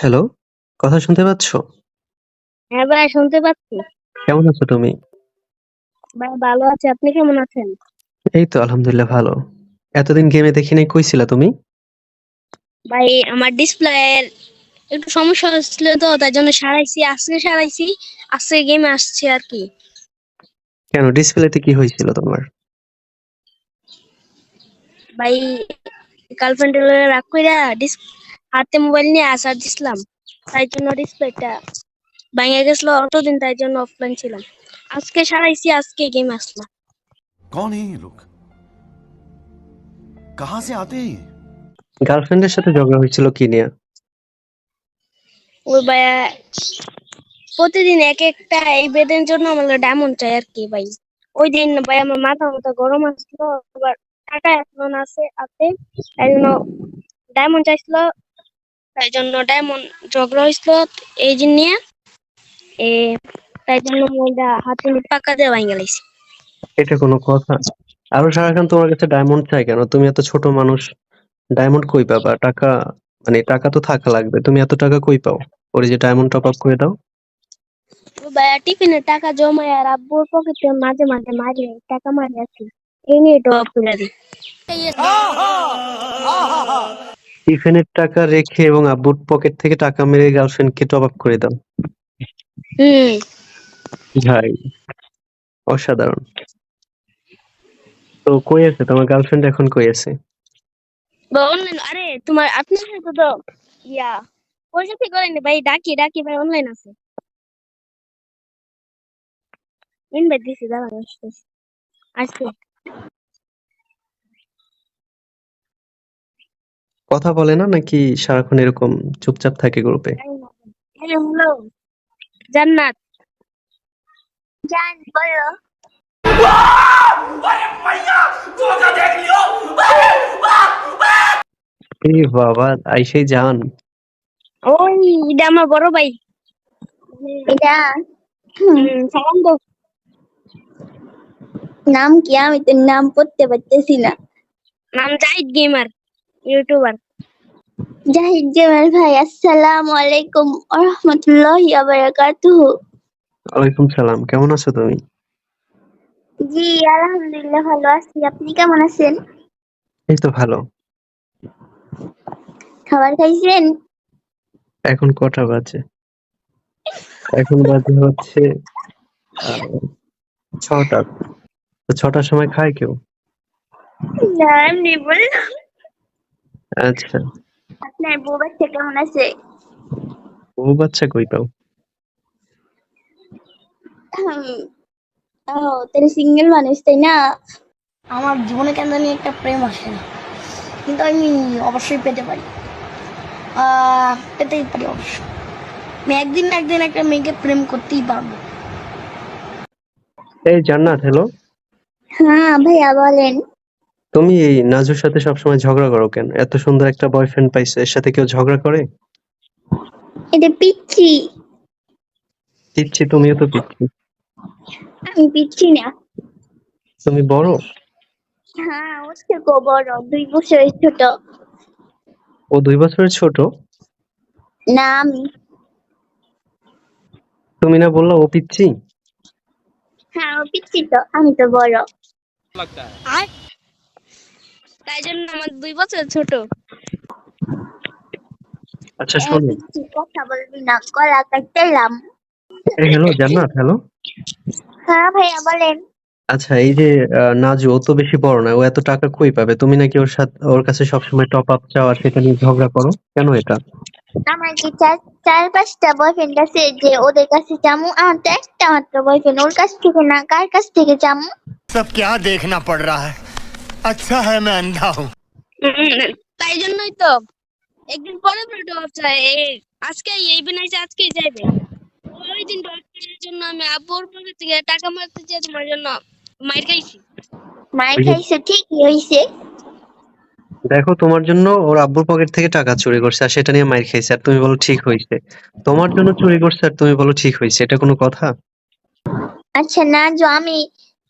Hello, কথা শুনতে পাচ্ছ? হ্যাঁ ভাই শুনতে পাচ্ছি। কেমন আছো তুমি? ভাই ভালো আছি। আপনি কেমন আছেন? এই তো আলহামদুলিল্লাহ ভালো। এতদিন গেমে দেখি নাই, কই ছিলা তুমি? ভাই আমার ডিসপ্লের একটু সমস্যা হচ্ছিল তো তাই জন্য সারাইছি আজকে সারাইছি আজকে গেমে আসছে আর কি কেন ডিসপ্লেতে কি হয়েছিল তোমার? ভাই গার্লফ্রেন্ড রাগ কইরা ডিস হাতে মোবাইল নিয়ে আসার দিছিলাম। তাই জন্য ডিসপ্লেটা ভাঙে গেছিল অতদিন তাই জন্য অফলাইন ছিলাম। আজকে সারাইছি আজকে গেম আসলাম কোন এই লোক? কাহা সে আতে গার্লফ্রেন্ডের সাথে ঝগড়া হয়েছিল কি নিয়ে? ওই ভাইয়া প্রতিদিন এক একটা এই বেদের জন্য আমার ডায়মন্ড চাই আর কি ভাই। ওই দিন ভাই আমার মাথা মাথা গরম আসলো আবার টাকা এখন আছে আছে তাই জন্য ডায়মন্ড চাইছিল। তাই জন্য ডায়মন্ড ঝগড়া হয়েছিল এই দিন নিয়ে এ তাই জন্য মোবাইলটা হাতে পাকা দিয়ে ভাঙে গেলাইছি এটা কোনো কথা? আরও সারাক্ষণ তোমার কাছে ডায়মন্ড চাই কেন? তুমি এত ছোট মানুষ, ডায়মন্ড কই পাবা? টাকা মানে টাকা তো থাকা লাগবে। তুমি এত টাকা কই পাও? ওরে যে ডায়মন্ড টপ আপ করে দাও। ওই ভাই টিফিনে টাকা জমায় আর আব্বুর পকেটে মাঝে মাঝে মারি টাকা মারি আছি এই নিয়ে টপ করে দিই টিফিনের টাকা রেখে এবং আব্বুর পকেট থেকে টাকা মেরে গার্লফ্রেন্ডকে টপ আপ করে দাও। হুম। ভাই। অসাধারণ। তো কই আছে? তোমার গার্লফ্রেন্ড এখন কই আছে? বা অনলাইন আরে তোমার আপনার সাথে তো ইয়া। পয়সা থেকে করেনি ভাই? ডাকি ডাকি ভাই অনলাইন আছে। ইনভাইট দিছি দাঁড়ান আসতেছি। আসতে কথা বলে না নাকি সারাক্ষণ এরকম চুপচাপ থাকে গ্রুপে? Hello hello. জান্নাত। জান বলো। এ বাবা আইসেই জান ওই এটা আমার বড় ভাই। এটা? সালাম দাও নাম কি? আমি তো নাম পড়তে পারতেছি না। নাম জাহিদ গেমার। ইউটিউবার জাহিদ জামাল ভাই আসসালামু আলাইকুম রহমতুল্লাহি বারাকাতুহু ওয়ালাইকুম সালাম কেমন আছো তুমি? জি আলহামদুলিল্লাহ ভালো আছি আপনি কেমন আছেন এই তো ভালো। খাবার খাইছেন এখন কটা বাজে? এখন বাজে হচ্ছে ছটা। তো ছটার সময় খায় কেউ? না এমনি বললাম আচ্ছা। আপনার বউ বাচ্চা কেমন আছে? বউ বাচ্চা কই পাও? ও তাহলে সিঙ্গেল মানুষ তাই না? আমার জীবনে কেন জানি একটা প্রেম আসে না। কিন্তু আমি অবশ্যই পেতে পারি। আহ, পেতেই পারি অবশ্যই। আমি একদিন না একদিন একটা মেয়েকে প্রেম করতেই পারব। এই জান্নাত হ্যালো হ্যাঁ ভাইয়া বলেন। তুমি এই নাজুর সাথে সবসময় ঝগড়া করো কেন? এত সুন্দর একটা বয়ফ্রেন্ড পাইছো এর সাথে কেউ ঝগড়া করে? এটা পিচ্ছি পিচ্ছি তুমিও তো পিচ্ছি। আমি পিচ্ছি না তুমি বড়? হ্যাঁ ওর থেকেও বড় দুই বছরের ছোট ও দুই বছরের ছোট? না আমি তুমি না বললা ও পিচ্ছি? হ্যাঁ ও পিচ্ছি তো আমি তো বড় আর তাই জন্য আমার দুই বছর ছোট আচ্ছা এই শোনো পিচ্ছি কথা বলবি না গলা কাটতেলাম এই হ্যালো জান্নাত হ্যালো হ্যাঁ ভাইয়া বলেন আচ্ছা এই যে আহ, নাজু ও তো বেশি বড় না ও এত টাকা কই পাবে তুমি নাকি ওর সাথে ওর কাছে সবসময় টপ আপ চাও আর সেটা নিয়ে ঝগড়া করো কেন এটা আমার কি চার চার পাঁচটা বয়ফ্রেন্ড আছে যে ওদের কাছে চামু আমার তো একটা মাত্র বয়ফ্রেন্ড ওর কাছ থেকে না কার কাছ থেকে চামু सब क्या देखना पड़ रहा है আচ্ছা হ্যাঁ ম্যান দাও তাই জন্যই তো। একদিন পরে পরে অফ চাই আজকে এই বিনাইছে আজকে যাইবে। ওই দিন ডক্টরের জন্য আমি আব্বুর পকেট থেকে টাকা মারতে চেয়ে তোমার জন্য মাইর খাইছি। মাইর খাইছে ঠিক হইছে। দেখো তোমার জন্য ওর আব্বুর পকেট থেকে টাকা চুরি করছে আর সেটা নিয়ে মাইর খাইছে আর তুমি বলো ঠিক হইছে। তোমার জন্য চুরি করছে আর তুমি বলো ঠিক হইছে এটা কোনো কথা? আচ্ছা না যে আমি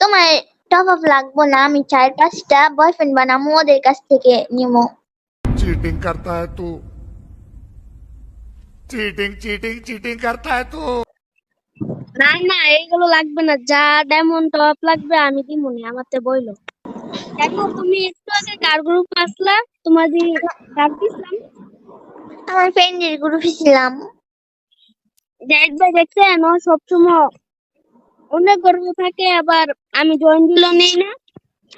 তোমার টপ আপ লাগবো না আমি চার পাঁচটা বয়ফ্রেন্ড বানামো ওদের কাছ থেকে নিবো। চিটিং করতা হ্যায় তু। চিটিং চিটিং চিটিং করতা হ্যায় তু। না না এইগুলো লাগবে না। যা ডেমন টপ লাগবে আমি দিব না আমারতে বইলো। দেখো তুমি একটু আগে কার গ্রুপ আসলা তোমার যে কার দিছিলাম আমার ফ্রেন্ডের গ্রুপে ছিলাম। দেখবে দেখতে দেখছেন ও সবসময় অনেক গর্ব থাকে আবার আমি জয়েন দিলেও নেই না।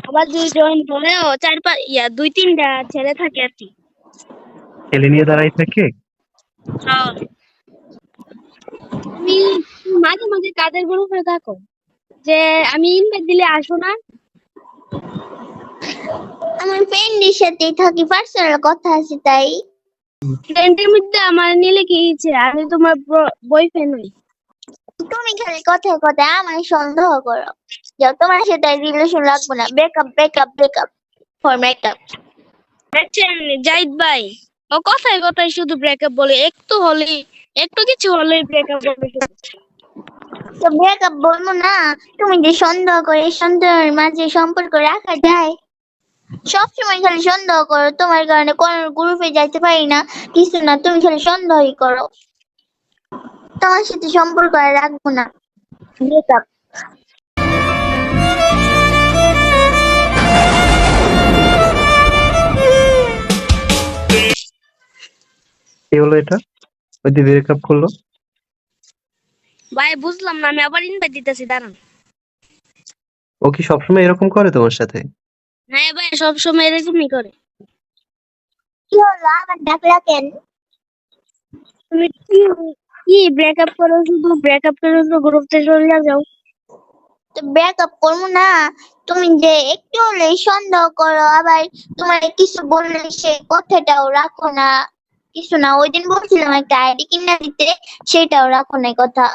আবার যদি জয়েন ধরেও চার পাঁচ ইয়া দুই তিনটা ছেলে থাকে আর কি। ছেলে নিয়ে দাঁড়াই থাকে? হ্যাঁ। তুমি মাঝে মাঝে কাদের গ্রুপে থাকো? যে আমি ইনভাইট দিলে আসো না। আমার ফ্রেন্ডের সাথে থাকি পার্সোনাল কথা আছে তাই। ফ্রেন্ডের মধ্যে আমার নিলে কি ইচ্ছে আমি তোমার বয়ফ্রেন্ড হই। তুমি খালি কথায় কথায় আমায় সন্দেহ করো। যে তোমার সাথে রিলেশন রাখব না। Breakup breakup breakup for breakup দেখছেন জাহিদ ভাই? ও কথায় কথায় শুধু ব্রেকআপ বলে একটু হলে একটু কিছু হলে ব্রেকআপ বলে। তো ব্রেকআপ বলব না তুমি যে সন্দেহ করে সন্দেহের মাঝে সম্পর্ক রাখা যায়? সবসময় খালি সন্দেহ করো তোমার কারণে কোন গ্রুপে যাইতে পারি না। কিছু না তুমি খালি সন্দেহই করো। তোমার সাথে সম্পর্ক আর রাখব না। ব্রেকআপ কি হলো এটা? ওই দিয়ে ব্রেকআপ করল। ভাই বুঝলাম না আমি আবার ইনভাইট দিতেছি দাঁড়ান। ও কি সবসময় এরকম করে তোমার সাথে? হ্যাঁ ভাই সবসময় এরকমই করে। কি হলো? আবার ডাকলা কেন? তুমি কি কি ব্রেকআপ করো শুধু? ব্রেকআপ করে শুধু গ্রুপ থেকে চলে যাও। তো ব্রেকআপ করব না। তুমি যে একটু হলে সন্দেহ করো। আবার তোমার কিছু বললে সে কথাটাও রাখো না। কিছু না ওই দিন বলছিলাম একটা আইডি কিনা দিতে সেটাও রাখো না কথা।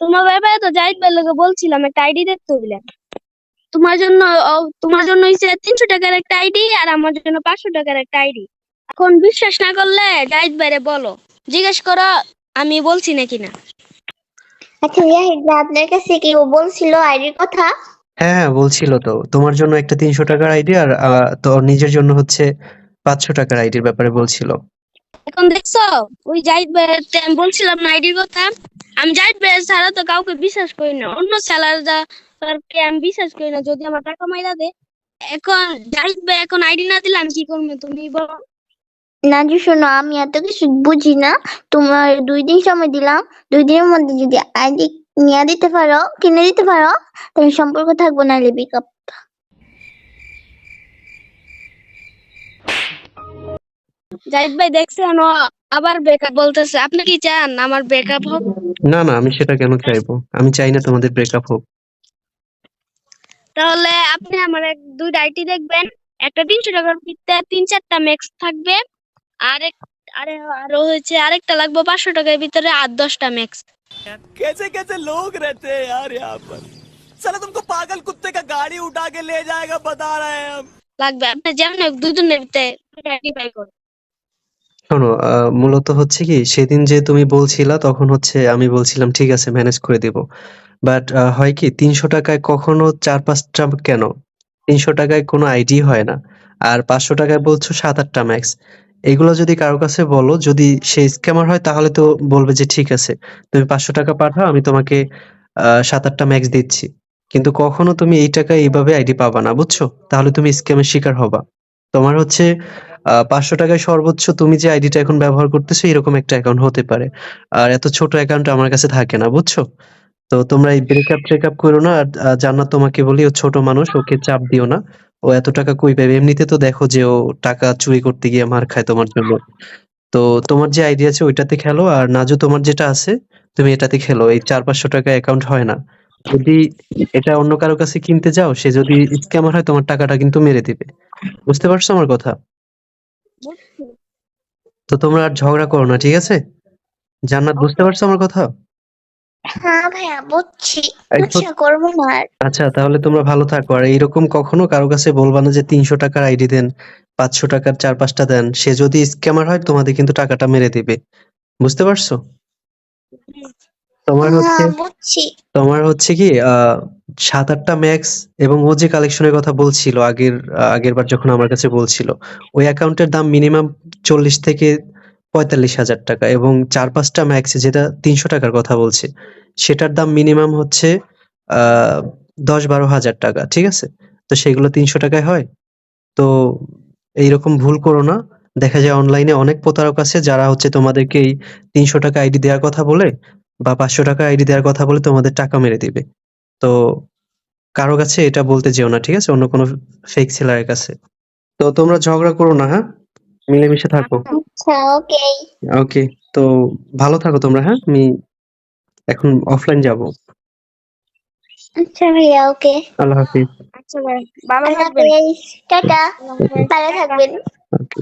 তোমার ব্যাপারে তো জাহিদ ভাই লোকে বলছিলাম একটা আইডি দেখতে বললেন তোমার জন্য তোমার জন্য হইছে তিনশো টাকার একটা আইডি আর আমার জন্য পাঁচশো টাকার একটা আইডি এখন বিশ্বাস না করলে জাহিদ ভাইরে বলো। জিজ্ঞেস করো আমি বলছি নাকি না? আচ্ছা জাহিদ ভাই আপনার কাছে কি ও বলছিল আইডির কথা? হ্যাঁ হ্যাঁ বলছিল তো। তোমার জন্য একটা তিনশো টাকার আইডি আর তোর নিজের জন্য হচ্ছে পাঁচশো টাকার আইডির ব্যাপারে বলছিল। এখন দেখছ ওই জাহিদ ভাইয়ের আমি বলছিলাম না আইডির কথা আমি জাহিদ ভাইয়ের ছাড়া তো কাউকে বিশ্বাস করি না। অন্য খেলার যা কে আমি বিশ্বাস করি না যদি আমার টাকা মাইরা দে এখন জাহিদ ভাই এখন আইডি না দিলে আমি কি করব? তুমি বলো। নাজু শোনো আমি এত কিছু বুঝি না। তোমার দুই দিন সময় দিলাম। দুই দিনের মধ্যে যদি আইডি নিয়ে দিতে পারো কিনে দিতে পারো তাহলে সম্পর্ক থাকব না ব্রেকআপ জাহিদ ভাই দেখছেন ও আবার ব্রেকআপ বলতেছে। আপনি কি চান আমার ব্রেকআপ হোক? না না আমি সেটা কেন চাইব? আমি চাই না তোমাদের ব্রেকআপ হোক। তাহলে আপনি আমার এক দুইটা আইটি দেখবেন। একটা তিনশো টাকার ভিতরে তিন চারটা ম্যাক্স থাকবে। আর এক আরে আরো হচ্ছে আরেকটা লাগবে পাঁচশো টাকার ভিতরে আর দশটা ম্যাক্স कैसे कैसे लोग रहते हैं यार यहाँ पर साला तुमको पागल कुत्ते का गाड़ी उठा के ले जाएगा बता रहे हैं हम লাগবে আপনি যেমন হোক দুজনের ভিতরে দুইটা আইডি বাই করুন শোনো আহ, মূলত হচ্ছে কি সেদিন যে তুমি বলছিলা তখন হচ্ছে আমি বলছিলাম ঠিক আছে ম্যানেজ করে দিব বাট হয় কি তিনশো টাকায় কখনো চার পাঁচটা কেন তিনশো টাকায় কোনো আইডি হয় না আর পাঁচশো টাকায় বলছো সাত আটটা ম্যাক্স এগুলো যদি কারও কাছে বলো, যদি সে স্ক্যামার হয়, তাহলে তো বলবে যে ঠিক আছে, তুমি পাঁচশো টাকা পাঠাও, আমি তোমাকে সাত আটটা ম্যাক্স দিচ্ছি। কিন্তু কখনো তুমি এই টাকায় এইভাবে আইডি পাবা না, বুঝছ? তাহলে তুমি স্ক্যামের শিকার হবা। তোমার হচ্ছে পাঁচশো টাকায় সর্বোচ্চ তুমি যে আইডিটা এখন ব্যবহার করতেছো, এরকম একটা অ্যাকাউন্ট হতে পারে। আর এত ছোট অ্যাকাউন্ট আমার কাছে থাকে না, বুঝছ? তো তোমরা এই ব্রেকআপ ট্রেকআপ করো না, আর জান্নাত তোমাকে বলি, ও ছোট মানুষ, ওকে চাপ দিও না। ও এত টাকা কই পাবে এমনিতে তো দেখো যে ও টাকা চুরি করতে গিয়ে মার খায় তোমার জন্য। তো তোমার যে আইডিয়া আছে ওইটাতে খেলো আর নাজু তোমার যেটা আছে তুমি এটাতে খেলো। এই চার পাঁচশো টাকা অ্যাকাউন্ট হয় না। যদি এটা অন্য কারও কাছে কিনতে যাও সে যদি স্ক্যামার হয় তোমার টাকাটা কিন্তু মেরে দিবে। বুঝতে পারছ আমার কথা? তো তোমরা আর ঝগড়া করো না ঠিক আছে? জান্নাত বুঝতে পারছ আমার কথা? হ্যাঁ ভাইয়া বুঝছি। এই করব না আর। আচ্ছা তাহলে তোমরা ভালো থাকো। আর এইরকম কখনো কারও কাছে বলবা না যে তিনশো টাকার আইডি দেন পাঁচশো টাকার চার পাঁচটা দেন সে যদি স্ক্যামার হয় তোমাদের কিন্তু টাকাটা মেরে দিবে। বুঝতে পারছ? তোমার হচ্ছে হ্যাঁ বুঝছি। তোমার হচ্ছে কি আহ সাত আটটা ম্যাক্স এবং ও যে কালেকশনের কথা বলছিল আগের আগের বার যখন আমার কাছে বলছিল ওই অ্যাকাউন্টের দাম মিনিমাম চল্লিশ থেকে পঁয়তাল্লিশ হাজার টাকা এবং চার পাঁচটা ম্যাক্স যেটা তিনশো টাকার কথা বলছি, সেটার দাম মিনিমাম হচ্ছে দশ বারো হাজার টাকা, ঠিক আছে? তো সেগুলো তিনশো টাকায় হয়। তো এইরকম ভুল করো না। দেখা যায় অনলাইনে অনেক প্রতারক আছে যারা হচ্ছে তোমাদেরকে এই তিনশো টাকা আইডি দেওয়ার কথা বলে বা পাঁচশো টাকা আইডি দেওয়ার কথা বলে তোমাদের টাকা মেরে দিবে। তো কারও কাছে এটা বলতে যেও না, ঠিক আছে? অন্য কোনো ফেক সেলারের কাছে। তো তোমরা ঝগড়া করো না হ্যাঁ? মিলেমিশে থাকো। আচ্ছা ওকে ওকে তো ভালো থাকো তোমরা হ্যাঁ? আমি এখন অফলাইন যাব। আচ্ছা ভাইয়া ওকে আল্লাহ হাফিজ। আচ্ছা ভাই ভালো থাকবেন। টাটা। ভালো থাকবেন। ওকে